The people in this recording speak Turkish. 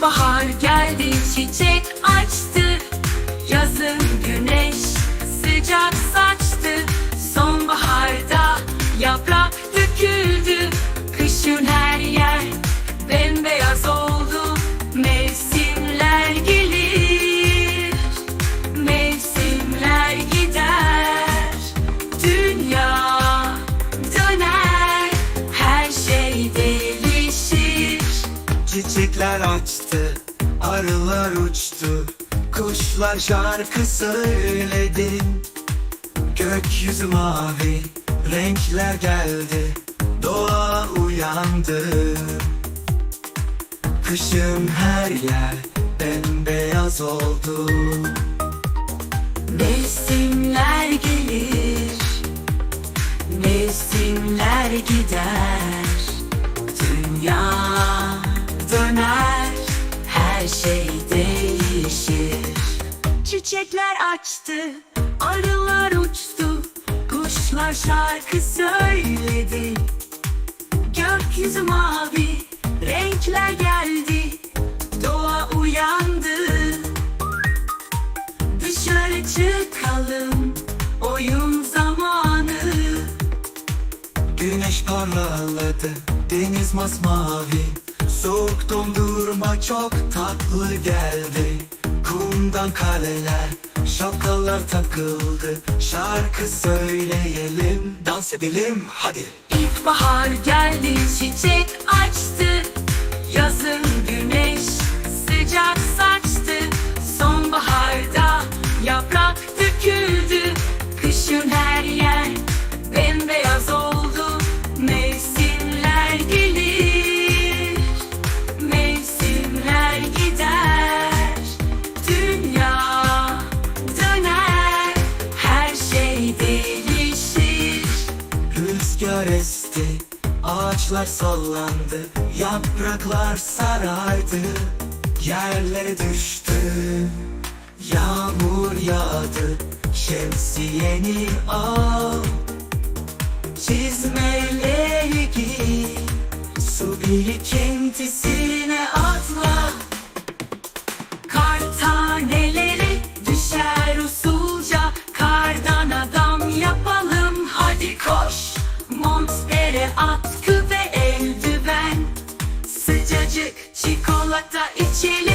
İlkbahar geldi çiçek açtı. Yazın güneş sıcak Çiçekler açtı, arılar uçtu Kuşlar şarkı söyledi. Gökyüzü mavi, renkler geldi Doğa uyandı. Kışın her yer bembeyaz oldu. Mevsimler gelir Mevsimler gider. Dünya döner Her şey değişir. Çiçekler açtı Arılar uçtu. Kuşlar şarkı söyledi. Gökyüzü mavi Renkler geldi. Doğa uyandı. Dışarı çıkalım oyun zamanı. Güneş parladı, deniz masmavi Soğuk dondurma çok tatlı geldi. Kumdan kaleler, şapkalar takıldı. Şarkı söyleyelim, dans edelim hadi. İlkbahar geldi çiçek açtı. Yazın Rüzgar esti, ağaçlar sallandı Yapraklar sarardı, yerlere düştü Yağmur yağdı, şemsiyeni al Çizmeleri giy, su birikintisine atkı ve eldiven Sıcacık çikolata içelim